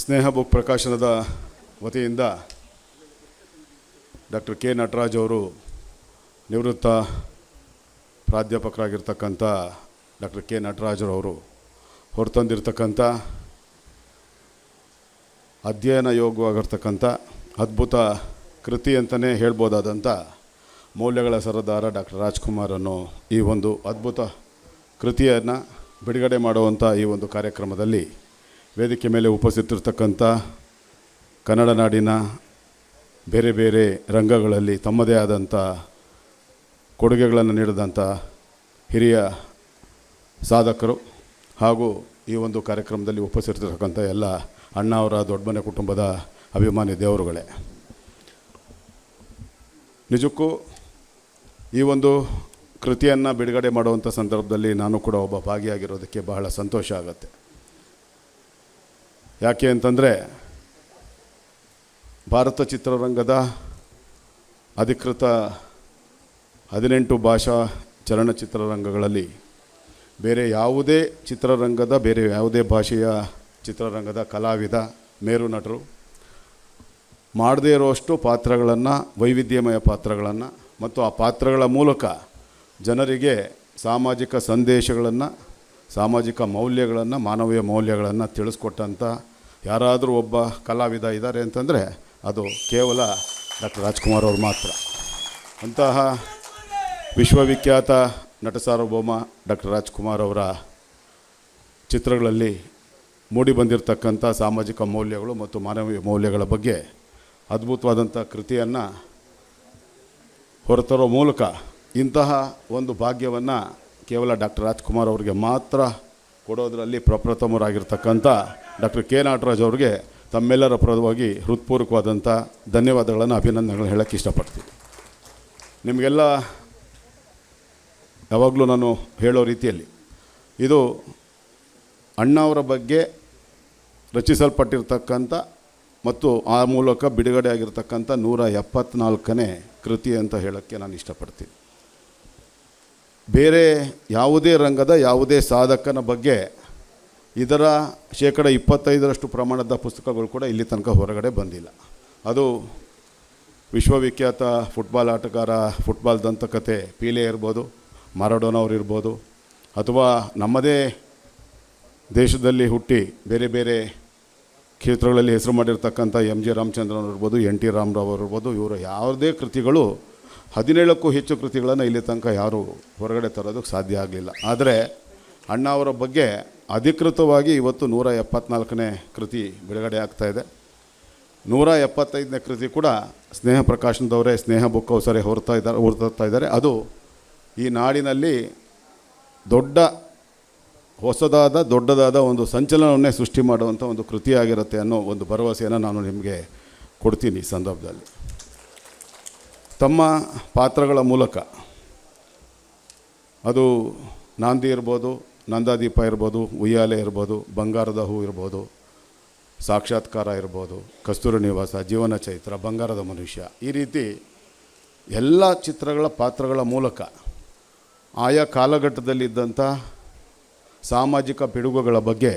ಸ್ನೇಹ book ಪ್ರಕಾಶನದ ವತಿಯಿಂದ doctor K Nataraj ಅವರು ನಿವೃತ್ತ ಪ್ರಾಧ್ಯಾಪಕರಾಗಿರ್ತಕ್ಕಂಥ ಡಾಕ್ಟರ್ ಕೆ ನಟರಾಜರವರು ಹೊರತಂದಿರ್ತಕ್ಕಂಥ ಅಧ್ಯಯನ ಯೋಗವಾಗಿರ್ತಕ್ಕಂಥ ಅದ್ಭುತ ಕೃತಿ ಅಂತಲೇ ಹೇಳ್ಬೋದಾದಂಥ ಮೌಲ್ಯಗಳ ಸರದಾರ ಡಾಕ್ಟರ್ ರಾಜ್ಕುಮಾರ್ ಅನ್ನೋ ಈ ಒಂದು ಅದ್ಭುತ ಕೃತಿಯನ್ನು ಬಿಡುಗಡೆ ಮಾಡುವಂಥ ಈ ಒಂದು ಕಾರ್ಯಕ್ರಮದಲ್ಲಿ ವೇದಿಕೆ ಮೇಲೆ ಉಪಸ್ಥಿತಿರ್ತಕ್ಕಂಥ ಕನ್ನಡ ನಾಡಿನ ಬೇರೆ ಬೇರೆ ರಂಗಗಳಲ್ಲಿ ತಮ್ಮದೇ ಆದಂಥ ಕೊಡುಗೆಗಳನ್ನು ನೀಡಿದಂಥ ಹಿರಿಯ ಸಾಧಕರು ಹಾಗೂ ಈ ಒಂದು ಕಾರ್ಯಕ್ರಮದಲ್ಲಿ ಉಪಸ್ಥಿತಿರ್ತಕ್ಕಂಥ ಎಲ್ಲ ಅಣ್ಣ ಅವರ ದೊಡ್ಡಮನೆ ಕುಟುಂಬದ ಅಭಿಮಾನಿ ದೇವರುಗಳೇ. ನಿಜಕ್ಕೂ ಈ ಒಂದು ಕೃತಿಯನ್ನು ಬಿಡುಗಡೆ ಮಾಡುವಂಥ ಸಂದರ್ಭದಲ್ಲಿ ನಾನು ಕೂಡ ಒಬ್ಬ ಭಾಗಿಯಾಗಿರೋದಕ್ಕೆ ಬಹಳ ಸಂತೋಷ ಆಗುತ್ತೆ. ಯಾಕೆ ಅಂತಂದರೆ ಭಾರತ ಚಿತ್ರರಂಗದ ಅಧಿಕೃತ ಹದಿನೆಂಟು ಭಾಷಾ ಚಲನಚಿತ್ರರಂಗಗಳಲ್ಲಿ ಬೇರೆ ಯಾವುದೇ ಚಿತ್ರರಂಗದ, ಬೇರೆ ಯಾವುದೇ ಭಾಷೆಯ ಚಿತ್ರರಂಗದ ಕಲಾವಿದ, ಮೇರು ನಟರು ಮಾಡದೇ ಇರುವಷ್ಟು ಪಾತ್ರಗಳನ್ನು, ವೈವಿಧ್ಯಮಯ ಪಾತ್ರಗಳನ್ನು ಮತ್ತು ಆ ಪಾತ್ರಗಳ ಮೂಲಕ ಜನರಿಗೆ ಸಾಮಾಜಿಕ ಸಂದೇಶಗಳನ್ನು, ಸಾಮಾಜಿಕ ಮೌಲ್ಯಗಳನ್ನು, ಮಾನವೀಯ ಮೌಲ್ಯಗಳನ್ನು ತಿಳಿಸ್ಕೊಟ್ಟಂಥ ಯಾರಾದರೂ ಒಬ್ಬ ಕಲಾವಿದ ಇದ್ದಾರೆ ಅಂತಂದರೆ ಅದು ಕೇವಲ ಡಾಕ್ಟರ್ ರಾಜ್ಕುಮಾರ್ ಅವರು ಮಾತ್ರ. ಅಂತಹ ವಿಶ್ವವಿಖ್ಯಾತ ನಟ ಸಾರ್ವಭೌಮ ಡಾಕ್ಟರ್ ರಾಜ್ಕುಮಾರ್ ಅವರ ಚಿತ್ರಗಳಲ್ಲಿ ಮೂಡಿ ಬಂದಿರತಕ್ಕಂಥ ಸಾಮಾಜಿಕ ಮೌಲ್ಯಗಳು ಮತ್ತು ಮಾನವೀಯ ಮೌಲ್ಯಗಳ ಬಗ್ಗೆ ಅದ್ಭುತವಾದಂಥ ಕೃತಿಯನ್ನು ಹೊರತರೋ ಮೂಲಕ ಇಂತಹ ಒಂದು ಭಾಗ್ಯವನ್ನು ಕೇವಲ ಡಾಕ್ಟರ್ ರಾಜ್ಕುಮಾರ್ ಅವರಿಗೆ ಮಾತ್ರ ಕೊಡೋದರಲ್ಲಿ ಪ್ರಪ್ರಥಮರಾಗಿರ್ತಕ್ಕಂಥ ಡಾಕ್ಟರ್ ಕೆ ನಾಟರಾಜ್ ಅವರಿಗೆ ತಮ್ಮೆಲ್ಲರ ಪರವಾಗಿ ಹೃತ್ಪೂರ್ವಕವಾದಂಥ ಧನ್ಯವಾದಗಳನ್ನು, ಅಭಿನಂದನೆಗಳನ್ನು ಹೇಳೋಕ್ಕೆ ಇಷ್ಟಪಡ್ತೀನಿ. ನಿಮಗೆಲ್ಲ ಯಾವಾಗಲೂ ನಾನು ಹೇಳೋ ರೀತಿಯಲ್ಲಿ, ಇದು ಅಣ್ಣವರ ಬಗ್ಗೆ ರಚಿಸಲ್ಪಟ್ಟಿರ್ತಕ್ಕಂಥ ಮತ್ತು ಆ ಮೂಲಕ ಬಿಡುಗಡೆ ಆಗಿರ್ತಕ್ಕಂಥ ನೂರ ಎಪ್ಪತ್ನಾಲ್ಕನೇ ಕೃತಿ ಅಂತ ಹೇಳೋಕ್ಕೆ ನಾನು ಇಷ್ಟಪಡ್ತೀನಿ. ಬೇರೆ ಯಾವುದೇ ರಂಗದ ಯಾವುದೇ ಸಾಧಕನ ಬಗ್ಗೆ ಇದರ ಶೇಕಡ ಇಪ್ಪತ್ತೈದರಷ್ಟು ಪ್ರಮಾಣದ ಪುಸ್ತಕಗಳು ಕೂಡ ಇಲ್ಲಿ ತನಕ ಹೊರಗಡೆ ಬಂದಿಲ್ಲ. ಅದು ವಿಶ್ವವಿಖ್ಯಾತ ಫುಟ್ಬಾಲ್ ಆಟಗಾರ, ಫುಟ್ಬಾಲ್ ದಂತಕತೆ, ಪೀಲೆ ಇರ್ಬೋದು, ಮರಡೋನವ್ರು ಇರ್ಬೋದು, ಅಥವಾ ನಮ್ಮದೇ ದೇಶದಲ್ಲಿ ಹುಟ್ಟಿ ಬೇರೆ ಬೇರೆ ಕ್ಷೇತ್ರಗಳಲ್ಲಿ ಹೆಸರು ಮಾಡಿರ್ತಕ್ಕಂಥ ಎಂ ಜಿ ರಾಮಚಂದ್ರನ್ ಇರ್ಬೋದು, ಎನ್ ಟಿ ರಾಮರಾವ್ ಇರ್ಬೋದು, ಇವರ ಯಾವುದೇ ಕೃತಿಗಳು ಹದಿನೇಳಕ್ಕೂ ಹೆಚ್ಚು ಕೃತಿಗಳನ್ನು ಇಲ್ಲಿ ತನಕ ಯಾರೂ ಹೊರಗಡೆ ತರೋದಕ್ಕೆ ಸಾಧ್ಯ ಆಗಲಿಲ್ಲ. ಆದರೆ ಅಣ್ಣ ಅವರ ಬಗ್ಗೆ ಅಧಿಕೃತವಾಗಿ ಇವತ್ತು ನೂರ ಎಪ್ಪತ್ನಾಲ್ಕನೇ ಕೃತಿ ಬಿಡುಗಡೆ ಆಗ್ತಾಯಿದೆ ನೂರ ಎಪ್ಪತ್ತೈದನೇ ಕೃತಿ ಕೂಡ ಸ್ನೇಹ ಪ್ರಕಾಶನದವರೇ, ಸ್ನೇಹ ಬುಕ್ ಅವಸರೇ ಹೊರತಾ ಇದ್ದಾರೆ ಹೊರತಾ ಇದ್ದಾರೆ. ಅದು ಈ ನಾಡಿನಲ್ಲಿ ದೊಡ್ಡ, ಹೊಸದಾದ, ದೊಡ್ಡದಾದ ಒಂದು ಸಂಚಲನವನ್ನೇ ಸೃಷ್ಟಿ ಮಾಡುವಂಥ ಒಂದು ಕೃತಿಯಾಗಿರುತ್ತೆ ಅನ್ನೋ ಒಂದು ಭರವಸೆಯನ್ನು ನಾನು ನಿಮಗೆ ಕೊಡ್ತೀನಿ ಈ ಸಂದರ್ಭದಲ್ಲಿ. ತಮ್ಮ ಪಾತ್ರಗಳ ಮೂಲಕ. ಅದು ನಾಂದಿ ಇರ್ಬೋದು ನಂದಾದೀಪ ಇರ್ಬೋದು, ಉಯ್ಯಾಲೆ ಇರ್ಬೋದು, ಬಂಗಾರದ ಹೂ ಇರ್ಬೋದು, ಸಾಕ್ಷಾತ್ಕಾರ ಇರ್ಬೋದು, ಕಸ್ತೂರಿ ನಿವಾಸ, ಜೀವನ ಚೈತ್ರ, ಬಂಗಾರದ ಮನುಷ್ಯ. ಈ ರೀತಿ ಎಲ್ಲ ಚಿತ್ರಗಳ ಪಾತ್ರಗಳ ಮೂಲಕ ಆಯಾ ಕಾಲಘಟ್ಟದಲ್ಲಿದ್ದಂಥ ಸಾಮಾಜಿಕ ಪಿಡುಗುಗಳ ಬಗ್ಗೆ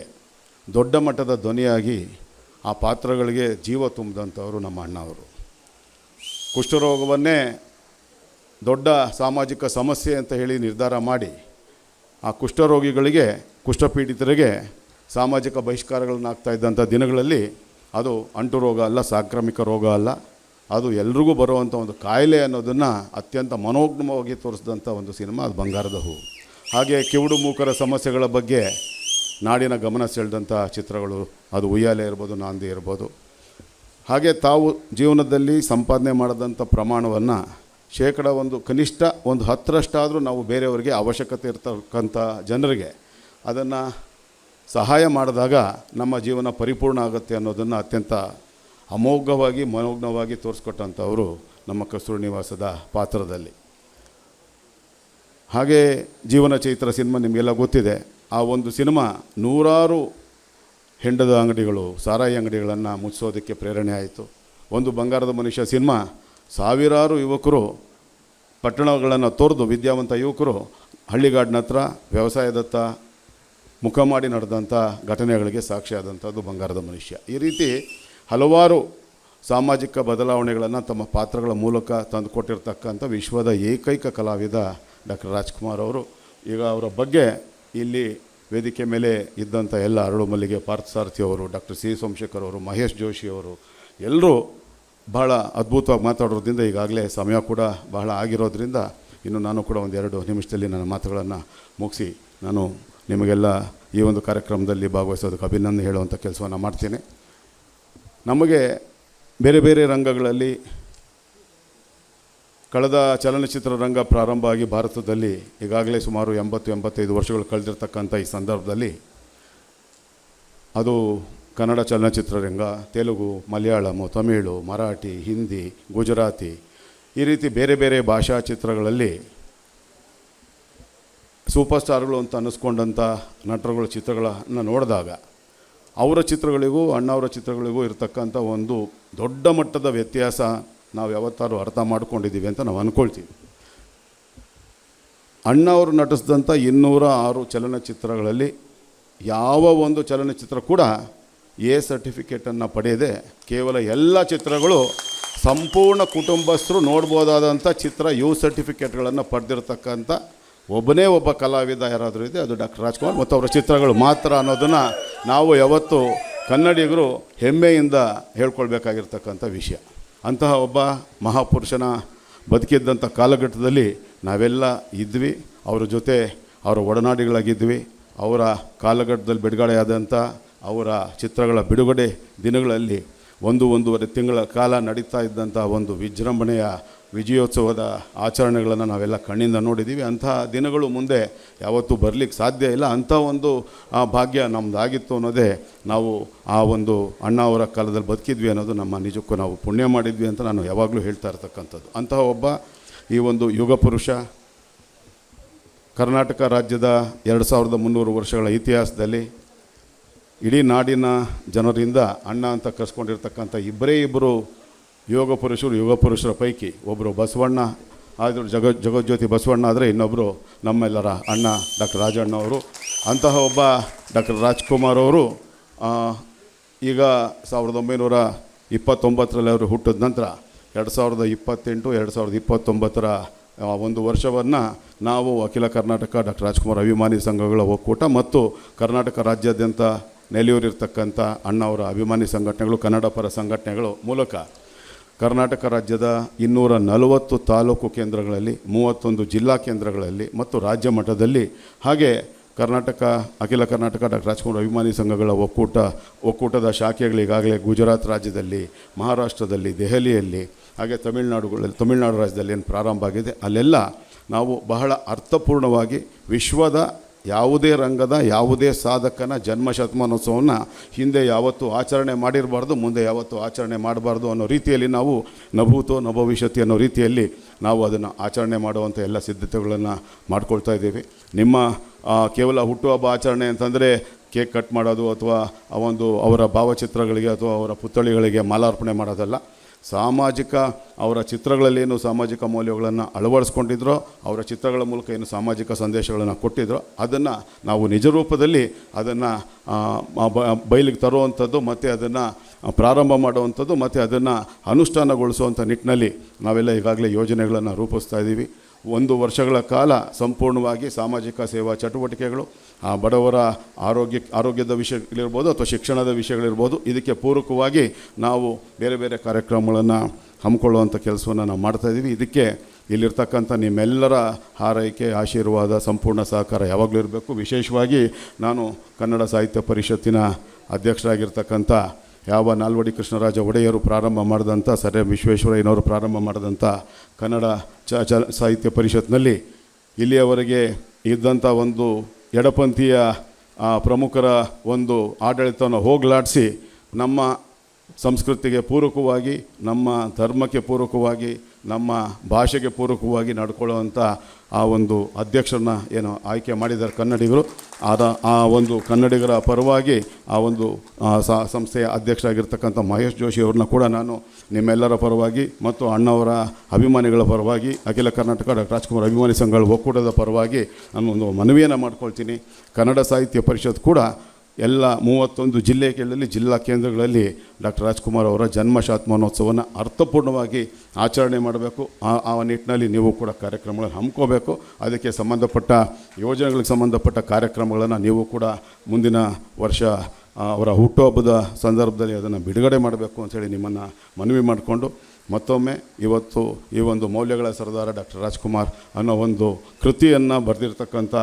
ದೊಡ್ಡ ಮಟ್ಟದ ಧ್ವನಿಯಾಗಿ ಆ ಪಾತ್ರಗಳಿಗೆ ಜೀವ ತುಂಬಿದಂಥವರು ನಮ್ಮ ಅಣ್ಣವರು. ಕುಷ್ಠರೋಗವನ್ನೇ ದೊಡ್ಡ ಸಾಮಾಜಿಕ ಸಮಸ್ಯೆ ಅಂತ ಹೇಳಿ ನಿರ್ಧಾರ ಮಾಡಿ ಆ ಕುಷ್ಠರೋಗಿಗಳಿಗೆ, ಕುಷ್ಠಪೀಡಿತರಿಗೆ ಸಾಮಾಜಿಕ ಬಹಿಷ್ಕಾರಗಳನ್ನು ಆಗ್ತಾ ಇದ್ದಂಥ ದಿನಗಳಲ್ಲಿ ಅದು ಅಂಟು ರೋಗ ಅಲ್ಲ, ಸಾಂಕ್ರಾಮಿಕ ರೋಗ ಅಲ್ಲ, ಅದು ಎಲ್ರಿಗೂ ಬರುವಂಥ ಒಂದು ಕಾಯಿಲೆ ಅನ್ನೋದನ್ನು ಅತ್ಯಂತ ಮನೋಗ್ಮವಾಗಿ ತೋರಿಸಿದಂಥ ಒಂದು ಸಿನಿಮಾ, ಅದು ಬಂಗಾರದ ಹೂ. ಹಾಗೆ ಕಿವುಡು ಮೂಕರ ಸಮಸ್ಯೆಗಳ ಬಗ್ಗೆ ನಾಡಿನ ಗಮನ ಸೆಳೆದಂಥ ಚಿತ್ರಗಳು, ಅದು ಉಯ್ಯಾಲೆ ಇರ್ಬೋದು, ನಾಂದಿ ಇರ್ಬೋದು. ಹಾಗೆ ತಾವು ಜೀವನದಲ್ಲಿ ಸಂಪಾದನೆ ಮಾಡಿದಂಥ ಪ್ರಮಾಣವನ್ನು ಶೇಕಡ ಒಂದು ಕನಿಷ್ಠ ಒಂದು ಹತ್ತರಷ್ಟಾದರೂ ನಾವು ಬೇರೆಯವರಿಗೆ ಅವಶ್ಯಕತೆ ಇರ್ತಕ್ಕಂಥ ಜನರಿಗೆ ಅದನ್ನು ಸಹಾಯ ಮಾಡಿದಾಗ ನಮ್ಮ ಜೀವನ ಪರಿಪೂರ್ಣ ಆಗುತ್ತೆ ಅನ್ನೋದನ್ನು ಅತ್ಯಂತ ಅಮೋಘವಾಗಿ, ಮನೋಜ್ಞವಾಗಿ ತೋರಿಸ್ಕೊಟ್ಟಂಥವರು ನಮ್ಮ ಕಸ್ತೂರು ನಿವಾಸದ ಪಾತ್ರದಲ್ಲಿ. ಹಾಗೆ ಜೀವನ ಚೈತ್ರ ಸಿನಿಮಾ ನಿಮಗೆಲ್ಲ ಗೊತ್ತಿದೆ. ಆ ಒಂದು ಸಿನಿಮಾ ನೂರಾರು ಹೆಂಡದ ಅಂಗಡಿಗಳು, ಸಾರಾಯಿ ಅಂಗಡಿಗಳನ್ನು ಮುಚ್ಚೋದಕ್ಕೆ ಪ್ರೇರಣೆ ಆಯಿತು. ಒಂದು ಬಂಗಾರದ ಮನುಷ್ಯ ಸಿನಿಮಾ ಸಾವಿರಾರು ಯುವಕರು ಪಟ್ಟಣಗಳನ್ನು ತೊರೆದು ವಿದ್ಯಾವಂತ ಯುವಕರು ಹಳ್ಳಿಗಾಡಿನ ಹತ್ರ ವ್ಯವಸಾಯದತ್ತ ಮುಖ ಮಾಡಿ ನಡೆದಂಥ ಘಟನೆಗಳಿಗೆ ಸಾಕ್ಷಿಯಾದಂಥದ್ದು ಬಂಗಾರದ ಮನುಷ್ಯ. ಈ ರೀತಿ ಹಲವಾರು ಸಾಮಾಜಿಕ ಬದಲಾವಣೆಗಳನ್ನು ತಮ್ಮ ಪಾತ್ರಗಳ ಮೂಲಕ ತಂದುಕೊಟ್ಟಿರ್ತಕ್ಕಂಥ ವಿಶ್ವದ ಏಕೈಕ ಕಲಾವಿದ ಡಾಕ್ಟರ್ ರಾಜ್ಕುಮಾರ್ ಅವರು. ಈಗ ಅವರ ಬಗ್ಗೆ ಇಲ್ಲಿ ವೇದಿಕೆ ಮೇಲೆ ಇದ್ದಂಥ ಎಲ್ಲ ಅರಳು ಮಲ್ಲಿಗೆ ಪಾರ್ಥಸಾರಥಿ ಅವರು, ಡಾಕ್ಟರ್ ಸಿ ಸೋಮಶೇಖರ್ ಅವರು, ಮಹೇಶ್ ಜೋಶಿ ಅವರು ಎಲ್ಲರೂ ಬಹಳ ಅದ್ಭುತವಾಗಿ ಮಾತಾಡೋದ್ರಿಂದ ಈಗಾಗಲೇ ಸಮಯ ಕೂಡ ಬಹಳ ಆಗಿರೋದ್ರಿಂದ ಇನ್ನು ನಾನು ಕೂಡ ಒಂದೆರಡು ನಿಮಿಷದಲ್ಲಿ ನನ್ನ ಮಾತುಗಳನ್ನು ಮುಗಿಸಿ ನಾನು ನಿಮಗೆಲ್ಲ ಈ ಒಂದು ಕಾರ್ಯಕ್ರಮದಲ್ಲಿ ಭಾಗವಹಿಸೋದಕ್ಕೆ ಅಭಿನಂದನೆ ಹೇಳುವಂಥ ಕೆಲಸವನ್ನು ಮಾಡ್ತೀನಿ. ನಮಗೆ ಬೇರೆ ಬೇರೆ ರಂಗಗಳಲ್ಲಿ ಕಳೆದ ಚಲನಚಿತ್ರ ರಂಗ ಪ್ರಾರಂಭ ಆಗಿ ಭಾರತದಲ್ಲಿ ಈಗಾಗಲೇ ಸುಮಾರು ಎಂಬತ್ತು ಎಂಬತ್ತೈದು ವರ್ಷಗಳು ಕಳೆದಿರ್ತಕ್ಕಂಥ ಈ ಸಂದರ್ಭದಲ್ಲಿ ಅದು ಕನ್ನಡ ಚಲನಚಿತ್ರರಂಗ ತೆಲುಗು ಮಲಯಾಳಮು ತಮಿಳು, ಮರಾಠಿ, ಹಿಂದಿ, ಗುಜರಾತಿ ಈ ರೀತಿ ಬೇರೆ ಬೇರೆ ಭಾಷಾ ಚಿತ್ರಗಳಲ್ಲಿ ಸೂಪರ್ ಸ್ಟಾರ್ಗಳು ಅಂತ ಅನ್ನಿಸ್ಕೊಂಡಂಥ ನಟರುಗಳ ಚಿತ್ರಗಳನ್ನು ನೋಡಿದಾಗ ಅವರ ಚಿತ್ರಗಳಿಗೂ ಅಣ್ಣವರ ಚಿತ್ರಗಳಿಗೂ ಇರತಕ್ಕಂಥ ಒಂದು ದೊಡ್ಡ ಮಟ್ಟದ ವ್ಯತ್ಯಾಸ ನಾವು ಯಾವತ್ತಾರು ಅರ್ಥ ಮಾಡ್ಕೊಂಡಿದ್ದೀವಿ ಅಂತ ನಾವು ಅಂದ್ಕೊಳ್ತೀವಿ ಅಣ್ಣವರು ನಟಿಸಿದಂಥ ಇನ್ನೂರ ಆರು ಚಲನಚಿತ್ರಗಳಲ್ಲಿ ಯಾವ ಒಂದು ಚಲನಚಿತ್ರ ಕೂಡ ಎ ಸರ್ಟಿಫಿಕೇಟನ್ನು ಪಡೆಯದೆ ಕೇವಲ ಎಲ್ಲ ಚಿತ್ರಗಳು ಸಂಪೂರ್ಣ ಕುಟುಂಬಸ್ಥರು ನೋಡ್ಬೋದಾದಂಥ ಚಿತ್ರ ಯು ಸರ್ಟಿಫಿಕೇಟ್ಗಳನ್ನು ಪಡೆದಿರ್ತಕ್ಕಂಥ ಒಬ್ಬನೇ ಒಬ್ಬ ಕಲಾವಿದ ಯಾರಾದರೂ ಇದೆ ಅದು ಡಾಕ್ಟರ್ ರಾಜ್ಕುಮಾರ್ ಮತ್ತು ಅವರ ಚಿತ್ರಗಳು ಮಾತ್ರ ಅನ್ನೋದನ್ನು ನಾವು ಯಾವತ್ತು ಕನ್ನಡಿಗರು ಹೆಮ್ಮೆಯಿಂದ ಹೇಳ್ಕೊಳ್ಬೇಕಾಗಿರ್ತಕ್ಕಂಥ ವಿಷಯ. ಅಂತಹ ಒಬ್ಬ ಮಹಾಪುರುಷನ ಬದುಕಿದ್ದಂಥ ಕಾಲಘಟ್ಟದಲ್ಲಿ ನಾವೆಲ್ಲ ಇದ್ವಿ. ಅವರ ಜೊತೆ ಅವರ ಒಡನಾಡಿಗಳಾಗಿದ್ವಿ. ಅವರ ಕಾಲಘಟ್ಟದಲ್ಲಿ ಬಿಡುಗಡೆಯಾದಂಥ ಅವರ ಚಿತ್ರಗಳ ಬಿಡುಗಡೆ ದಿನಗಳಲ್ಲಿ ಒಂದು ಒಂದೂವರೆ ತಿಂಗಳ ಕಾಲ ನಡೀತಾ ಇದ್ದಂಥ ಒಂದು ವಿಜೃಂಭಣೆಯ ವಿಜಯೋತ್ಸವದ ಆಚರಣೆಗಳನ್ನು ನಾವೆಲ್ಲ ಕಣ್ಣಿಂದ ನೋಡಿದ್ದೀವಿ. ಅಂಥ ದಿನಗಳು ಮುಂದೆ ಯಾವತ್ತೂ ಬರಲಿಕ್ಕೆ ಸಾಧ್ಯ ಇಲ್ಲ. ಅಂಥ ಒಂದು ಭಾಗ್ಯ ನಮ್ಮದಾಗಿತ್ತು ಅನ್ನೋದೇ ನಾವು ಆ ಒಂದು ಅಣ್ಣ ಅವರ ಕಾಲದಲ್ಲಿ ಬದುಕಿದ್ವಿ ಅನ್ನೋದು ನಮ್ಮ ನಿಜಕ್ಕೂ ನಾವು ಪುಣ್ಯ ಮಾಡಿದ್ವಿ ಅಂತ ನಾನು ಯಾವಾಗಲೂ ಹೇಳ್ತಾ ಇರ್ತಕ್ಕಂಥದ್ದು. ಅಂತಹ ಒಬ್ಬ, ಈ ಒಂದು ಯುಗ ಪುರುಷ, ಕರ್ನಾಟಕ ರಾಜ್ಯದ ಎರಡು ಸಾವಿರದ ಮುನ್ನೂರು ವರ್ಷಗಳ ಇತಿಹಾಸದಲ್ಲಿ ಇಡೀ ನಾಡಿನ ಜನರಿಂದ ಅಣ್ಣ ಅಂತ ಕರೆಸ್ಕೊಂಡಿರ್ತಕ್ಕಂಥ ಇಬ್ಬರೇ ಇಬ್ಬರು ಯೋಗ ಪುರುಷರು, ಯೋಗ ಪುರುಷರ ಪೈಕಿ ಒಬ್ಬರು ಬಸವಣ್ಣ, ಆದರೂ ಜಗ, ಜಗಜ್ಯೋತಿ ಬಸವಣ್ಣ ಆದರೆ ಇನ್ನೊಬ್ಬರು ನಮ್ಮೆಲ್ಲರ ಅಣ್ಣ ಡಾಕ್ಟರ್ ರಾಜಣ್ಣ ಅವರು. ಅಂತಹ ಒಬ್ಬ ಡಾಕ್ಟರ್ ರಾಜ್ಕುಮಾರ್ ಅವರು ಈಗ ಸಾವಿರದ ಒಂಬೈನೂರ ಇಪ್ಪತ್ತೊಂಬತ್ತರಲ್ಲಿ ಅವರು ಹುಟ್ಟಿದ ನಂತರ ಎರಡು ಸಾವಿರದ ಇಪ್ಪತ್ತೆಂಟು, ಎರಡು ಸಾವಿರದ ಇಪ್ಪತ್ತೊಂಬತ್ತರ ಒಂದು ವರ್ಷವನ್ನು ನಾವು ಅಖಿಲ ಕರ್ನಾಟಕ ಡಾಕ್ಟರ್ ರಾಜ್ಕುಮಾರ್ ಅಭಿಮಾನಿ ಸಂಘಗಳ ಒಕ್ಕೂಟ ಮತ್ತು ಕರ್ನಾಟಕ ರಾಜ್ಯಾದ್ಯಂತ ನೆಲೆಯೂರಿರ್ತಕ್ಕಂಥ ಅಣ್ಣವರ ಅಭಿಮಾನಿ ಸಂಘಟನೆಗಳು, ಕನ್ನಡ ಪರ ಸಂಘಟನೆಗಳು ಮೂಲಕ ಕರ್ನಾಟಕ ರಾಜ್ಯದ ಇನ್ನೂರ ನಲವತ್ತು ತಾಲೂಕು ಕೇಂದ್ರಗಳಲ್ಲಿ, ಮೂವತ್ತೊಂದು ಜಿಲ್ಲಾ ಕೇಂದ್ರಗಳಲ್ಲಿ ಮತ್ತು ರಾಜ್ಯ ಮಟ್ಟದಲ್ಲಿ ಹಾಗೆ ಕರ್ನಾಟಕ, ಅಖಿಲ ಕರ್ನಾಟಕ ಡಾಕ್ಟರ್ ರಾಜ್ಕುಮಾರ್ ಅಭಿಮಾನಿ ಸಂಘಗಳ ಒಕ್ಕೂಟ, ಒಕ್ಕೂಟದ ಶಾಖೆಗಳು ಈಗಾಗಲೇ ಗುಜರಾತ್ ರಾಜ್ಯದಲ್ಲಿ, ಮಹಾರಾಷ್ಟ್ರದಲ್ಲಿ, ದೆಹಲಿಯಲ್ಲಿ, ಹಾಗೆ ತಮಿಳುನಾಡುಗಳಲ್ಲಿ, ತಮಿಳುನಾಡು ರಾಜ್ಯದಲ್ಲಿ ಏನು ಪ್ರಾರಂಭ ಆಗಿದೆ, ಅಲ್ಲೆಲ್ಲ ನಾವು ಬಹಳ ಅರ್ಥಪೂರ್ಣವಾಗಿ ವಿಶ್ವದ ಯಾವುದೇ ರಂಗದ, ಯಾವುದೇ ಸಾಧಕನ ಜನ್ಮ ಶತಮಾನೋತ್ಸವವನ್ನು ಹಿಂದೆ ಯಾವತ್ತೂ ಆಚರಣೆ ಮಾಡಿರಬಾರ್ದು, ಮುಂದೆ ಯಾವತ್ತೂ ಆಚರಣೆ ಮಾಡಬಾರ್ದು ಅನ್ನೋ ರೀತಿಯಲ್ಲಿ ನಾವು ನಭೂತೋ ನಭವಿಷ್ಯತಿ ಅನ್ನೋ ರೀತಿಯಲ್ಲಿ ನಾವು ಅದನ್ನು ಆಚರಣೆ ಮಾಡುವಂಥ ಎಲ್ಲ ಸಿದ್ಧತೆಗಳನ್ನು ಮಾಡ್ಕೊಳ್ತಾ ಇದ್ದೀವಿ. ನಿಮ್ಮ ಕೇವಲ ಹುಟ್ಟುಹಬ್ಬ ಆಚರಣೆ ಅಂತಂದರೆ ಕೇಕ್ ಕಟ್ ಮಾಡೋದು ಅಥವಾ ಆ ಒಂದು ಅವರ ಭಾವಚಿತ್ರಗಳಿಗೆ ಅಥವಾ ಅವರ ಪುತ್ಥಳಿಗಳಿಗೆ ಮಾಲಾರ್ಪಣೆ ಮಾಡೋದಲ್ಲ. ಸಾಮಾಜಿಕ, ಅವರ ಚಿತ್ರಗಳಲ್ಲಿ ಏನು ಸಾಮಾಜಿಕ ಮೌಲ್ಯಗಳನ್ನು ಅಳವಡಿಸ್ಕೊಂಡಿದ್ರೋ, ಅವರ ಚಿತ್ರಗಳ ಮೂಲಕ ಏನು ಸಾಮಾಜಿಕ ಸಂದೇಶಗಳನ್ನು ಕೊಟ್ಟಿದ್ರೋ, ಅದನ್ನು ನಾವು ನಿಜ ರೂಪದಲ್ಲಿ ಅದನ್ನು ಬಯಲಿಗೆ ತರುವಂಥದ್ದು, ಮತ್ತು ಅದನ್ನು ಪ್ರಾರಂಭ ಮಾಡುವಂಥದ್ದು, ಮತ್ತು ಅದನ್ನು ಅನುಷ್ಠಾನಗೊಳಿಸುವಂಥ ನಿಟ್ಟಿನಲ್ಲಿ ನಾವೆಲ್ಲ ಈಗಾಗಲೇ ಯೋಜನೆಗಳನ್ನು ರೂಪಿಸ್ತಾ ಇದ್ದೀವಿ. ಒಂದು ವರ್ಷಗಳ ಕಾಲ ಸಂಪೂರ್ಣವಾಗಿ ಸಾಮಾಜಿಕ ಸೇವಾ ಚಟುವಟಿಕೆಗಳು, ಆ ಬಡವರ ಆರೋಗ್ಯ, ಆರೋಗ್ಯದ ವಿಷಯಗಳಿರ್ಬೋದು ಅಥವಾ ಶಿಕ್ಷಣದ ವಿಷಯಗಳಿರ್ಬೋದು, ಇದಕ್ಕೆ ಪೂರಕವಾಗಿ ನಾವು ಬೇರೆ ಬೇರೆ ಕಾರ್ಯಕ್ರಮಗಳನ್ನು ಹಮ್ಮಿಕೊಳ್ಳುವಂಥ ಕೆಲಸವನ್ನು ನಾವು ಮಾಡ್ತಾಯಿದ್ದೀವಿ ಇದಕ್ಕೆ ಇಲ್ಲಿರ್ತಕ್ಕಂಥ ನಿಮ್ಮೆಲ್ಲರ ಹಾರೈಕೆ, ಆಶೀರ್ವಾದ, ಸಂಪೂರ್ಣ ಸಹಕಾರ ಯಾವಾಗಲೂ ಇರಬೇಕು. ವಿಶೇಷವಾಗಿ ನಾನು ಕನ್ನಡ ಸಾಹಿತ್ಯ ಪರಿಷತ್ತಿನ ಅಧ್ಯಕ್ಷರಾಗಿರ್ತಕ್ಕಂಥ ಯಾವ ನಾಲ್ವಡಿ ಕೃಷ್ಣರಾಜ ಒಡೆಯರು ಪ್ರಾರಂಭ ಮಾಡಿದಂಥ ಸರ್ ಎಂ ವಿಶ್ವೇಶ್ವರಯ್ಯನವರು ಪ್ರಾರಂಭ ಮಾಡಿದಂಥ ಕನ್ನಡ ಚ ಚ ಸಾಹಿತ್ಯ ಪರಿಷತ್ನಲ್ಲಿ ಇಲ್ಲಿಯವರೆಗೆ ಇದ್ದಂಥ ಒಂದು ಎಡಪಂಥೀಯ ಪ್ರಮುಖರ ಒಂದು ಆಡಳಿತವನ್ನು ಹೋಗಲಾಡಿಸಿ ನಮ್ಮ ಸಂಸ್ಕೃತಿಗೆ ಪೂರಕವಾಗಿ, ನಮ್ಮ ಧರ್ಮಕ್ಕೆ ಪೂರಕವಾಗಿ, ನಮ್ಮ ಭಾಷೆಗೆ ಪೂರಕವಾಗಿ ನಡ್ಕೊಳ್ಳುವಂಥ ಆ ಒಂದು ಅಧ್ಯಕ್ಷರನ್ನ ಏನು ಆಯ್ಕೆ ಮಾಡಿದ್ದಾರೆ ಕನ್ನಡಿಗರು. ಆದ ಆ ಒಂದು ಕನ್ನಡಿಗರ ಪರವಾಗಿ ಆ ಒಂದು ಸಂಸ್ಥೆಯ ಅಧ್ಯಕ್ಷ ಅಧ್ಯಕ್ಷರಾಗಿರ್ತಕ್ಕಂಥ ಮಹೇಶ್ ಜೋಶಿ ಅವ್ರನ್ನ ಕೂಡ ನಾನು ನಿಮ್ಮೆಲ್ಲರ ಪರವಾಗಿ ಮತ್ತು ಅಣ್ಣವರ ಅಭಿಮಾನಿಗಳ ಪರವಾಗಿ, ಅಖಿಲ ಕರ್ನಾಟಕ ಡಾಕ್ಟರ್ ರಾಜ್ಕುಮಾರ್ ಅಭಿಮಾನಿ ಸಂಘಗಳ ಒಕ್ಕೂಟದ ಪರವಾಗಿ ನಾನು ಒಂದು ಮನವಿಯನ್ನು ಮಾಡ್ಕೊಳ್ತೀನಿ. ಕನ್ನಡ ಸಾಹಿತ್ಯ ಪರಿಷತ್ ಕೂಡ ಎಲ್ಲ ಮೂವತ್ತೊಂದು ಜಿಲ್ಲೆಗಳಲ್ಲಿ, ಜಿಲ್ಲಾ ಕೇಂದ್ರಗಳಲ್ಲಿ ಡಾಕ್ಟರ್ ರಾಜ್ಕುಮಾರ್ ಅವರ ಜನ್ಮ ಶತಮಾನೋತ್ಸವವನ್ನು ಅರ್ಥಪೂರ್ಣವಾಗಿ ಆಚರಣೆ ಮಾಡಬೇಕು. ಆ ನಿಟ್ಟಿನಲ್ಲಿ ನೀವು ಕೂಡ ಕಾರ್ಯಕ್ರಮಗಳನ್ನು ಹಮ್ಮಿಕೋಬೇಕು. ಅದಕ್ಕೆ ಸಂಬಂಧಪಟ್ಟ ಯೋಜನೆಗಳಿಗೆ ಸಂಬಂಧಪಟ್ಟ ಕಾರ್ಯಕ್ರಮಗಳನ್ನು ನೀವು ಕೂಡ ಮುಂದಿನ ವರ್ಷ ಅವರ ಹುಟ್ಟುಹಬ್ಬದ ಸಂದರ್ಭದಲ್ಲಿ ಅದನ್ನು ಬಿಡುಗಡೆ ಮಾಡಬೇಕು ಅಂಥೇಳಿ ನಿಮ್ಮನ್ನು ಮನವಿ ಮಾಡಿಕೊಂಡು, ಮತ್ತೊಮ್ಮೆ ಇವತ್ತು ಈ ಒಂದು ಮೌಲ್ಯಗಳ ಸರದಾರ ಡಾಕ್ಟರ್ ರಾಜ್ಕುಮಾರ್ ಅನ್ನೋ ಒಂದು ಕೃತಿಯನ್ನು ಬರೆದಿರ್ತಕ್ಕಂಥ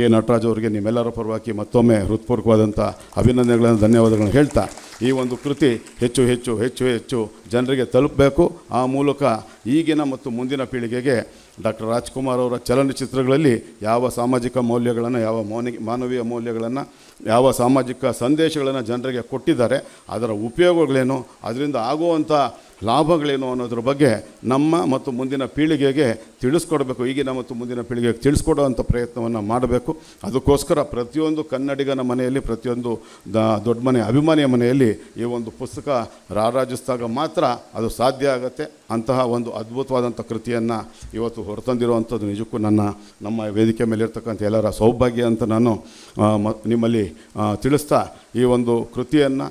ಕೆ ನಟರಾಜ್ ಅವರಿಗೆ ನಿಮ್ಮೆಲ್ಲರ ಪರವಾಗಿ ಮತ್ತೊಮ್ಮೆ ಹೃತ್ಪೂರ್ವಕವಾದಂಥ ಅಭಿನಂದನೆಗಳನ್ನು, ಧನ್ಯವಾದಗಳನ್ನು ಹೇಳ್ತಾ, ಈ ಒಂದು ಕೃತಿ ಹೆಚ್ಚು ಹೆಚ್ಚು ಹೆಚ್ಚು ಹೆಚ್ಚು ಜನರಿಗೆ ತಲುಪಬೇಕು. ಆ ಮೂಲಕ ಈಗಿನ ಮತ್ತು ಮುಂದಿನ ಪೀಳಿಗೆಗೆ ಡಾಕ್ಟರ್ ರಾಜ್ಕುಮಾರ್ ಅವರ ಚಲನಚಿತ್ರಗಳಲ್ಲಿ ಯಾವ ಸಾಮಾಜಿಕ ಮೌಲ್ಯಗಳನ್ನು, ಯಾವ ಮೌನಿ, ಮಾನವೀಯ ಮೌಲ್ಯಗಳನ್ನು, ಯಾವ ಸಾಮಾಜಿಕ ಸಂದೇಶಗಳನ್ನು ಜನರಿಗೆ ಕೊಟ್ಟಿದ್ದಾರೆ, ಅದರ ಉಪಯೋಗಗಳೇನು, ಅದರಿಂದ ಆಗುವಂಥ ಲಾಭಗಳೇನು ಅನ್ನೋದ್ರ ಬಗ್ಗೆ ನಮ್ಮ ಮತ್ತು ಮುಂದಿನ ಪೀಳಿಗೆಗೆ ತಿಳಿಸ್ಕೊಡ್ಬೇಕು. ಈಗಿನ ಮತ್ತು ಮುಂದಿನ ಪೀಳಿಗೆಗೆ ತಿಳಿಸ್ಕೊಡುವಂಥ ಪ್ರಯತ್ನವನ್ನು ಮಾಡಬೇಕು. ಅದಕ್ಕೋಸ್ಕರ ಪ್ರತಿಯೊಂದು ಕನ್ನಡಿಗನ ಮನೆಯಲ್ಲಿ, ಪ್ರತಿಯೊಂದು ದ ದೊಡ್ಡ ಮನೆ ಅಭಿಮಾನಿಯ ಮನೆಯಲ್ಲಿ ಈ ಒಂದು ಪುಸ್ತಕ ರಾರಾಜಿಸಿದಾಗ ಮಾತ್ರ ಅದು ಸಾಧ್ಯ ಆಗುತ್ತೆ. ಅಂತಹ ಒಂದು ಅದ್ಭುತವಾದಂಥ ಕೃತಿಯನ್ನು ಇವತ್ತು ಹೊರತಂದಿರುವಂಥದ್ದು ನಿಜಕ್ಕೂ ನನ್ನ, ನಮ್ಮ ವೇದಿಕೆ ಮೇಲಿರ್ತಕ್ಕಂಥ ಎಲ್ಲರ ಸೌಭಾಗ್ಯ ಅಂತ ನಾನು ನಿಮ್ಮಲ್ಲಿ ತಿಳಿಸ್ತಾ ಈ ಒಂದು ಕೃತಿಯನ್ನು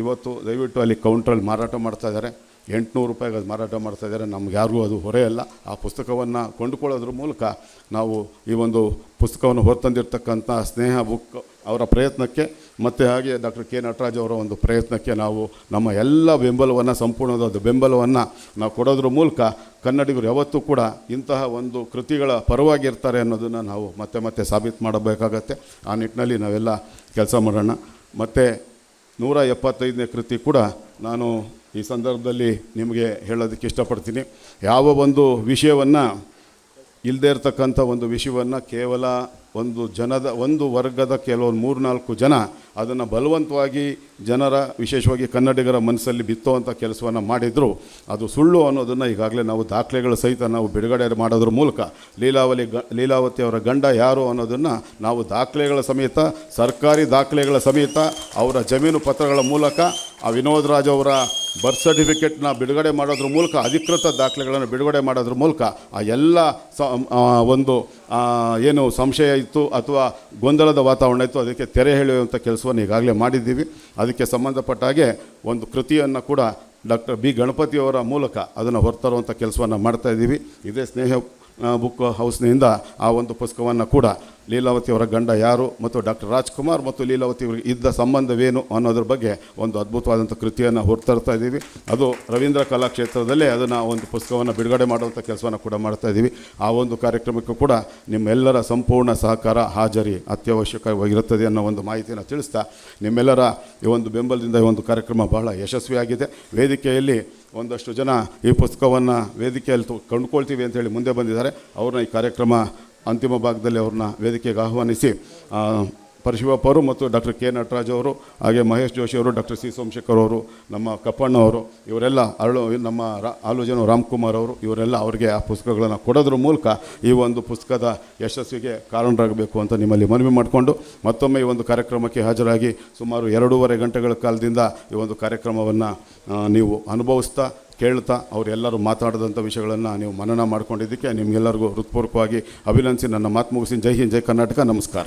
ಇವತ್ತು ದಯವಿಟ್ಟು ಅಲ್ಲಿ ಕೌಂಟ್ರಲ್ಲಿ ಮಾರಾಟ ಮಾಡ್ತಾ ಇದ್ದಾರೆ. ಎಂಟುನೂರು ರೂಪಾಯಿಗೆ ಅದು ಮಾರಾಟ ಮಾಡ್ತಾ ಇದ್ದಾರೆ. ನಮ್ಗೆ ಯಾರಿಗೂ ಅದು ಹೊರೆ ಅಲ್ಲ. ಆ ಪುಸ್ತಕವನ್ನು ಕೊಂಡುಕೊಳ್ಳೋದ್ರ ಮೂಲಕ ನಾವು ಈ ಒಂದು ಪುಸ್ತಕವನ್ನು ಹೊರತಂದಿರ್ತಕ್ಕಂಥ ಸ್ನೇಹ ಬುಕ್ ಅವರ ಪ್ರಯತ್ನಕ್ಕೆ ಮತ್ತು ಹಾಗೆ ಡಾಕ್ಟರ್ ಕೆ ನಟರಾಜ್ ಅವರ ಒಂದು ಪ್ರಯತ್ನಕ್ಕೆ ನಾವು ನಮ್ಮ ಎಲ್ಲ ಬೆಂಬಲವನ್ನು, ಸಂಪೂರ್ಣವಾದ ಬೆಂಬಲವನ್ನು ನಾವು ಕೊಡೋದ್ರ ಮೂಲಕ ಕನ್ನಡಿಗರು ಯಾವತ್ತೂ ಕೂಡ ಇಂತಹ ಒಂದು ಕೃತಿಗಳ ಪರವಾಗಿರ್ತಾರೆ ಅನ್ನೋದನ್ನು ನಾವು ಮತ್ತೆ ಮತ್ತೆ ಸಾಬೀತು ಮಾಡಬೇಕಾಗತ್ತೆ. ಆ ನಿಟ್ಟಿನಲ್ಲಿ ನಾವೆಲ್ಲ ಕೆಲಸ ಮಾಡೋಣ. ಮತ್ತು ನೂರ ಎಪ್ಪತ್ತೈದನೇ ಕೃತಿ ಕೂಡ ನಾನು ಈ ಸಂದರ್ಭದಲ್ಲಿ ನಿಮಗೆ ಹೇಳೋದಕ್ಕೆ ಇಷ್ಟಪಡ್ತೀನಿ. ಯಾವ ಒಂದು ವಿಷಯವನ್ನು ಇಲ್ಲದೇ ಇರತಕ್ಕಂಥ ಒಂದು ವಿಷಯವನ್ನು ಕೇವಲ ಒಂದು ಜನದ, ಒಂದು ವರ್ಗದ ಕೆಲವೊಂದು ಮೂರು ನಾಲ್ಕು ಜನ ಅದನ್ನು ಬಲವಂತವಾಗಿ ಜನರ, ವಿಶೇಷವಾಗಿ ಕನ್ನಡಿಗರ ಮನಸ್ಸಲ್ಲಿ ಬಿತ್ತುವಂಥ ಕೆಲಸವನ್ನು ಮಾಡಿದ್ರು. ಅದು ಸುಳ್ಳು ಅನ್ನೋದನ್ನು ಈಗಾಗಲೇ ನಾವು ದಾಖಲೆಗಳ ಸಹಿತ ನಾವು ಬಿಡುಗಡೆ ಮಾಡೋದ್ರ ಮೂಲಕ ಲೀಲಾವಲಿ ಗ, ಲೀಲಾವತಿ ಅವರ ಗಂಡ ಯಾರು ಅನ್ನೋದನ್ನು ನಾವು ದಾಖಲೆಗಳ ಸಮೇತ, ಸರ್ಕಾರಿ ದಾಖಲೆಗಳ ಸಮೇತ, ಅವರ ಜಮೀನು ಪತ್ರಗಳ ಮೂಲಕ, ಆ ವಿನೋದ್ ರಾಜ್ ಅವರ ಬರ್ತ್ ಸರ್ಟಿಫಿಕೇಟ್ನ ಬಿಡುಗಡೆ ಮಾಡೋದ್ರ ಮೂಲಕ, ಅಧಿಕೃತ ದಾಖಲೆಗಳನ್ನು ಬಿಡುಗಡೆ ಮಾಡೋದ್ರ ಮೂಲಕ, ಆ ಎಲ್ಲ ಸ ಒಂದು ಏನು ಸಂಶಯ ಇತ್ತು ಅಥವಾ ಗೊಂದಲದ ವಾತಾವರಣ ಇತ್ತು, ಅದಕ್ಕೆ ತೆರೆ ಹೇಳುವಂಥ ಕೆಲಸವನ್ನು ಈಗಾಗಲೇ ಮಾಡಿದ್ದೀವಿ. ಅದಕ್ಕೆ ಸಂಬಂಧಪಟ್ಟ ಹಾಗೆ ಒಂದು ಕೃತಿಯನ್ನು ಕೂಡ ಡಾಕ್ಟರ್ ಬಿ ಗಣಪತಿಯವರ ಮೂಲಕ ಅದನ್ನು ಹೊರತರುವಂಥ ಕೆಲಸವನ್ನು ಮಾಡ್ತಾ ಇದ್ದೀವಿ. ಇದೇ ಸ್ನೇಹ ಬುಕ್ ಹೌಸ್ನಿಂದ ಆ ಒಂದು ಪುಸ್ತಕವನ್ನು ಕೂಡ ಲೀಲಾವತಿ ಅವರ ಗಂಡ ಯಾರು ಮತ್ತು ಡಾಕ್ಟರ್ ರಾಜ್ಕುಮಾರ್ ಮತ್ತು ಲೀಲಾವತಿ ಅವರಿಗೆ ಇದ್ದ ಸಂಬಂಧವೇನು ಅನ್ನೋದ್ರ ಬಗ್ಗೆ ಒಂದು ಅದ್ಭುತವಾದಂಥ ಕೃತಿಯನ್ನು ಹೊರತರ್ತಾ ಇದ್ದೀವಿ. ಅದು ರವೀಂದ್ರ ಕಲಾಕ್ಷೇತ್ರದಲ್ಲೇ ಅದನ್ನು ಒಂದು ಪುಸ್ತಕವನ್ನು ಬಿಡುಗಡೆ ಮಾಡುವಂಥ ಕೆಲಸವನ್ನು ಕೂಡ ಮಾಡ್ತಾ ಇದ್ದೀವಿ. ಆ ಒಂದು ಕಾರ್ಯಕ್ರಮಕ್ಕೂ ಕೂಡ ನಿಮ್ಮೆಲ್ಲರ ಸಂಪೂರ್ಣ ಸಹಕಾರ ಹಾಜರಿ ಅತ್ಯವಶ್ಯಕವಾಗಿರುತ್ತದೆ ಅನ್ನೋ ಒಂದು ಮಾಹಿತಿಯನ್ನು ತಿಳಿಸ್ತಾ ನಿಮ್ಮೆಲ್ಲರ ಈ ಒಂದು ಬೆಂಬಲದಿಂದ ಈ ಒಂದು ಕಾರ್ಯಕ್ರಮ ಬಹಳ ಯಶಸ್ವಿಯಾಗಿದೆ. ವೇದಿಕೆಯಲ್ಲಿ ಒಂದಷ್ಟು ಜನ ಈ ಪುಸ್ತಕವನ್ನು ವೇದಿಕೆಯಲ್ಲಿ ಕಂಡುಕೊಳ್ತೀವಿ ಅಂತ ಅಂತೇಳಿ ಮುಂದೆ ಬಂದಿದ್ದಾರೆ. ಅವ್ರನ್ನ ಈ ಕಾರ್ಯಕ್ರಮ ಅಂತಿಮ ಭಾಗದಲ್ಲಿ ಅವ್ರನ್ನ ವೇದಿಕೆಗೆ ಆಹ್ವಾನಿಸಿ ಪರಶಿವಪ್ಪ ಅವರು ಮತ್ತು ಡಾಕ್ಟರ್ ಕೆ ನಟರಾಜ್ ಅವರು, ಹಾಗೆ ಮಹೇಶ್ ಜೋಶಿ ಅವರು, ಡಾಕ್ಟರ್ ಸಿ ಸೋಮಶೇಖರ್ ಅವರು, ನಮ್ಮ ಕಪ್ಪಣ್ಣ ಅವರು, ಇವರೆಲ್ಲ ಅರಳು ನಮ್ಮ ರಾ, ಆಲೋಚನೆ ರಾಮ್ಕುಮಾರ್ ಅವರು, ಇವರೆಲ್ಲ ಅವರಿಗೆ ಆ ಪುಸ್ತಕಗಳನ್ನು ಕೊಡೋದ್ರ ಮೂಲಕ ಈ ಒಂದು ಪುಸ್ತಕದ ಯಶಸ್ವಿಗೆ ಕಾರಣರಾಗಬೇಕು ಅಂತ ನಿಮ್ಮಲ್ಲಿ ಮನವಿ ಮಾಡಿಕೊಂಡು ಮತ್ತೊಮ್ಮೆ ಈ ಒಂದು ಕಾರ್ಯಕ್ರಮಕ್ಕೆ ಹಾಜರಾಗಿ ಸುಮಾರು ಎರಡೂವರೆ ಗಂಟೆಗಳ ಕಾಲದಿಂದ ಈ ಒಂದು ಕಾರ್ಯಕ್ರಮವನ್ನು ನೀವು ಅನುಭವಿಸ್ತಾ ಕೇಳ್ತಾ ಅವರೆಲ್ಲರೂ ಮಾತಾಡಿದಂಥ ವಿಷಯಗಳನ್ನು ನೀವು ಮನನ ಮಾಡ್ಕೊಂಡಿದ್ದಕ್ಕೆ ನಿಮಗೆಲ್ಲರಿಗೂ ಹೃತ್ಪೂರ್ವಕವಾಗಿ ಅಭಿನಂದಿಸಿ. ನನ್ನ ಮಾತು ಮುಗಿಸಿ. ಜೈ ಹಿಂದ್, ಜೈ ಕರ್ನಾಟಕ. ನಮಸ್ಕಾರ.